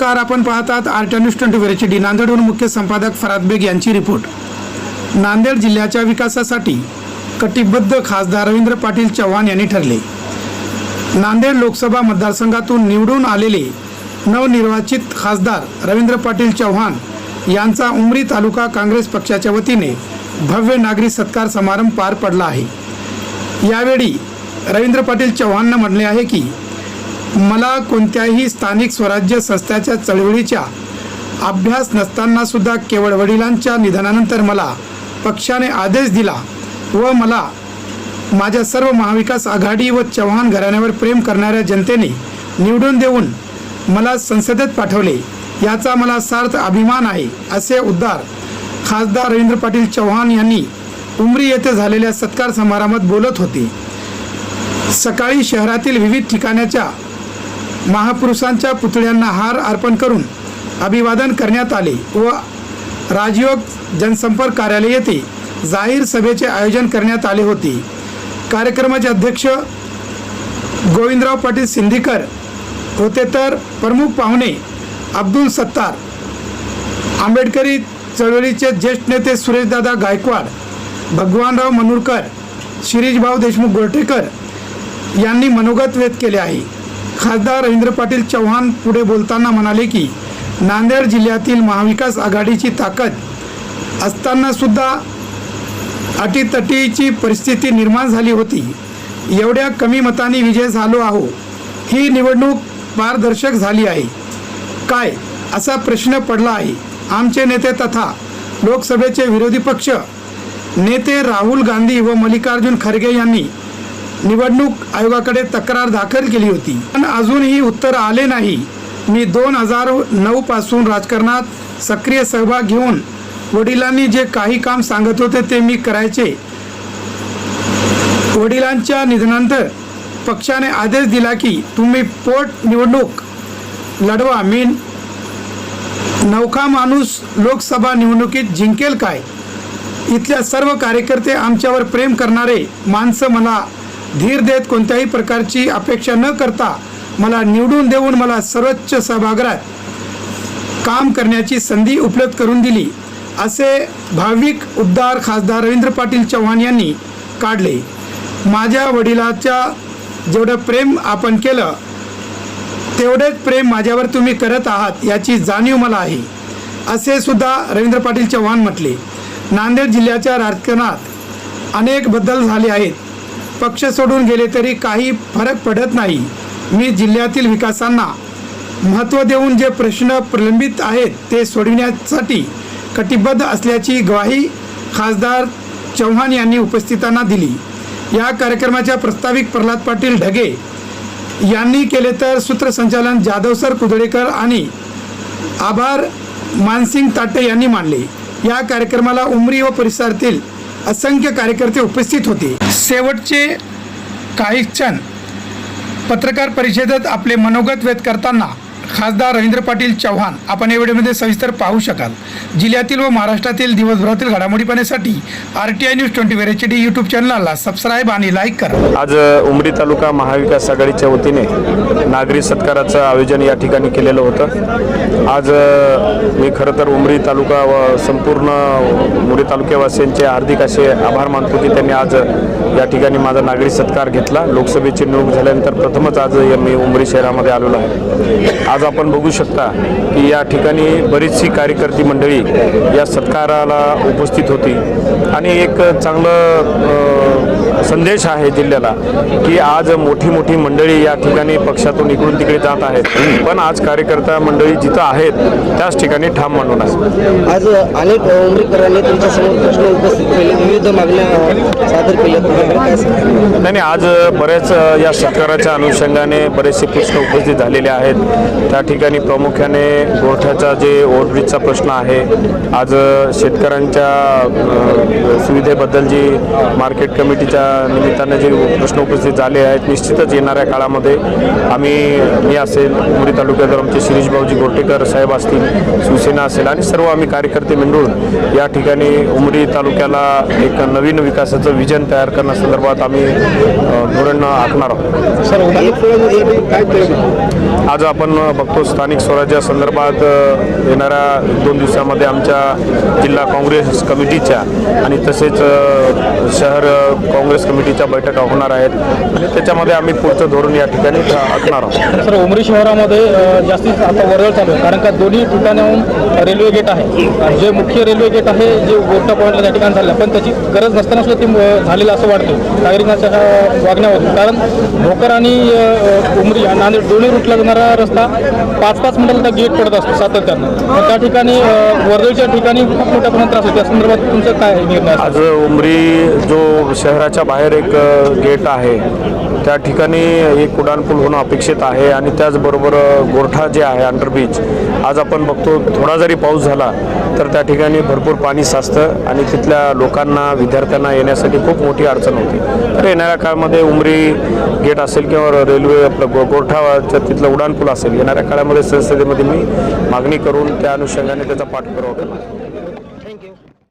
नमस्कार आपण पाहतात आर्ट न्यूज ट्वेंटी वेरची डी नांदेडहून मुख्य संपादक फराद बेग यांची रिपोर्ट. नांदेड जिल्ह्याच्या विकासासाठी कटिबद्ध खासदार रवींद्र पाटील चव्हाण यांनी ठरले. नांदेड लोकसभा मतदारसंघातून निवडून आलेले नवनिर्वाचित खासदार रवींद्र पाटील चव्हाण यांचा उमरी तालुका काँग्रेस पक्षाच्या वतीने भव्य नागरी सत्कार समारंभ पार पडला आहे. यावेळी रवींद्र पाटील चव्हाणनं म्हणले आहे की मला कोणत्याही स्थानिक स्वराज्य संस्थाच्या चळवळीच्या अभ्यास नसताना सुद्धा केवळ वडिलांच्या निधनानंतर मला पक्षाने आदेश दिला व मला माझ्या सर्व महाविकास आघाडी व चव्हाण घराण्यावर प्रेम करणाऱ्या जनतेने निवडून देऊन मला संसदेत पाठवले. याचा मला सार्थ अभिमान आहे असे उद्गार खासदार रवींद्र पाटील चव्हाण यांनी उमरी येथे झालेल्या सत्कार समारंभात बोलत होते. सकाळी शहरातील विविध ठिकाणाच्या महापुरुषांच्या पुतळ्यांना हार अर्पण करून अभिवादन करण्यात आले व राजयोग जनसंपर्क कार्यालय येथे जाहीर सभेचे आयोजन करण्यात आले होते. कार्यक्रमाचे अध्यक्ष गोविंदराव पाटील सिंदीकर होते तर प्रमुख पाहुणे अब्दुल सत्तार आंबेडकरी चळवळीचे ज्येष्ठ नेते सुरेशदादा गायकवाड भगवानराव मनूरकर शिरीषभाऊ देशमुख गोरठेकर यांनी मनोगत व्यक्त केले आहे. खासदार रवींद्र पाटील चव्हाण पुढे बोलताना म्हणाले की नांदेड जिल्ह्यातील महाविकास आघाडीची ताकद असताना सुद्धा अटीतटीची परिस्थिती निर्माण झाली होती. एवढ्या कमी मतांनी विजय झालो आहो. ही निवडणूक पारदर्शक झाली आहे. काय असा प्रश्न पडला आहे. आमचे नेते तथा लोकसभेचे विरोधी पक्ष नेते राहुल गांधी व मल्लिकार्जुन खरगे यांनी निवडणूक आयोगाकडे तक्रार दाखल केली होती. पण अजूनही उत्तर आले नाही. मी दोन हजार नऊ पासून राजकारणात सक्रिय सहभाग घेऊन वडिलांनी जे काही काम सांगत होते ते मी करायचे. वडिलांच्या निधनानंतर पक्षाने आदेश दिला की तुम्ही पोट निवडणूक लढवा. मी नौका माणूस लोकसभा निवडणुकीत जिंकेल काय? इथल्या सर्व कार्यकर्ते आमच्यावर प्रेम करणारे माणसं मला धीर देत कोणत्याही प्रकारची अपेक्षा न करता मला निवडून देऊन मला सर्वोच्च सभागृहात काम करण्याची संधी उपलब्ध करून दिली असे भाविक उद्दार खासदार रवींद्र पाटील चव्हाण यांनी काढले. माझ्या वडिलाच्या जेवढं प्रेम आपण केलं तेवढेच प्रेम माझ्यावर तुम्ही करत आहात याची जाणीव मला आहे असे सुद्धा रवींद्र पाटील चव्हाण म्हटले. नांदेड जिल्ह्याच्या राजकारणात अनेक बदल झाले आहेत. पक्ष सोडून गेले तरी काही फरक पडत नाही. मी जिल्ह्यातील विकासांना महत्त्व देऊन जे प्रश्न प्रलंबित आहेत ते सोडविण्यासाठी कटिबद्ध असल्याची ग्वाही खासदार चव्हाण यांनी उपस्थितांना दिली. या कार्यक्रमाच्या प्रस्ताविक प्रल्हाद पाटील ढगे यांनी केले तर सूत्रसंचालन जाधव सर कुदळेकर आणि आभार मानसिंग ताटे यांनी मानले. या कार्यक्रमाला उमरी व परिसरातील असंख्य कार्यकर्ते उपस्थित होते. शेवटचे काही क्षण पत्रकार परिषदेत आपले मनोगत व्यक्त करताना खासदार रवींद्र पाटील चव्हाण आपण या व्हिडिओमध्ये सविस्तर पाहू शकाल. जिल्ह्यातील व महाराष्ट्रातील दिवसभरातील घडामोडी पाहण्यासाठी R T I news twenty four H D YouTube चॅनलला सबस्क्राईब आणि लाईक करा. आज उमरी तालुका महाविकास आघाडीच्या वतीने नागरी सत्काराचं आयोजन या ठिकाणी केलेलं होतं. आज मी खरं तर उमरी तालुका व संपूर्ण उमरी तालुक्यावासियांचे हार्दिक असे आभार मानतो की त्यांनी आज या ठिकाणी माझा नागरी सत्कार घेतला. लोकसभेची निवडणूक झाल्यानंतर प्रथमच आज मी उमरी शहरामध्ये आलेलो आहे. आज आपण बघू शकता की या ठिकाणी बरीचशी कार्यकर्ती मंडळी या सत्काराला उपस्थित होती. आणि एक चांगलं संदेश आहे जिल्ह्याला की आज मोठी मोठी मंडळी या ठिकाणी पक्षातून इकडून तिकडे जात आहेत. पण आज कार्यकर्ता मंडळी जिथं आहेत त्याच ठिकाणी ठाम मांडून आज अनेक उमरीकरांनी तुमच्या प्रश्न उपस्थित केले. विविध मागण्या सादर केल्या नाही नाही, आज बऱ्याच या सत्काराच्या अनुषंगाने बरेचसे प्रश्न उपस्थित झालेले आहेत. त्या ठिकाणी प्रामुख्याने गोठ्याचा जे ओव्हरब्रिजचा प्रश्न आहे आज शेतकऱ्यांच्या सुविधेबद्दल जी मार्केट कमिटीच्या निमित्ताने जे प्रश्न उपस्थित झाले आहेत निश्चितच येणाऱ्या काळामध्ये आम्ही मी असेल उमरी तालुक्यात आमचे शिरीष भाऊजी गोटेकर साहेब असतील शिवसेना असेल आणि सर्व आम्ही कार्यकर्ते मिळून या ठिकाणी उमरी तालुक्याला एक नवीन विकासाचं विजन तयार करण्यासंदर्भात आम्ही धोरण आखणार आहोत. आज आपण बघतो स्थानिक स्वराज्या संदर्भात येणाऱ्या दोन दिवसामध्ये आमच्या जिल्हा काँग्रेस कमिटीच्या आणि तसेच शहर काँग्रेस कमिटीच्या बैठका होणार आहेत. आणि त्याच्यामध्ये आम्ही पुढचं धोरण या ठिकाणी आखणार आहोत. सर उमरी शहरामध्ये जास्तीत आता वर्दळ चालू आहे कारण का दोन्ही ठिकाणाहून रेल्वे गेट आहे. जे मुख्य रेल्वे गेट आहे जे गोष्ट पॉईंटला त्या ठिकाणी झालं पण त्याची गरज नसताना सुद्धा ते झालेलं असं वाटतं नागरिकांच्या अ, वागण्यावरून कारण भोकर आणि उमरी नांदेड दोन्ही रूटला जाणारा रस्ता पाच पाच मिनिटाला त्या गेट पडत असतो सातत्यानं. मग त्या ठिकाणी वर्दळीच्या ठिकाणी खूप मोठ्या प्रमाणात त्रास होतो त्या संदर्भात तुमचं काय निर्णय आज उमरी जो शहराच्या बाहेर एक गेट आहे त्या ठिकाणी एक उड्डाणपूल होणं अपेक्षित आहे आणि त्याचबरोबर गोरठा जे आहे अंडरब्रिज आज आपण बघतो थोडा जरी पाऊस झाला तर त्या ठिकाणी भरपूर पाणी साचतं आणि तिथल्या लोकांना विद्यार्थ्यांना येण्यासाठी खूप मोठी अडचण होती. तर येणाऱ्या काळामध्ये उमरी गेट असेल किंवा रेल्वे आपलं गो गोरठाच्या तिथलं उड्डाणपूल असेल येणाऱ्या काळामध्ये संसदेमध्ये मी मागणी करून त्या अनुषंगाने त्याचा पाठपुरावा करणार.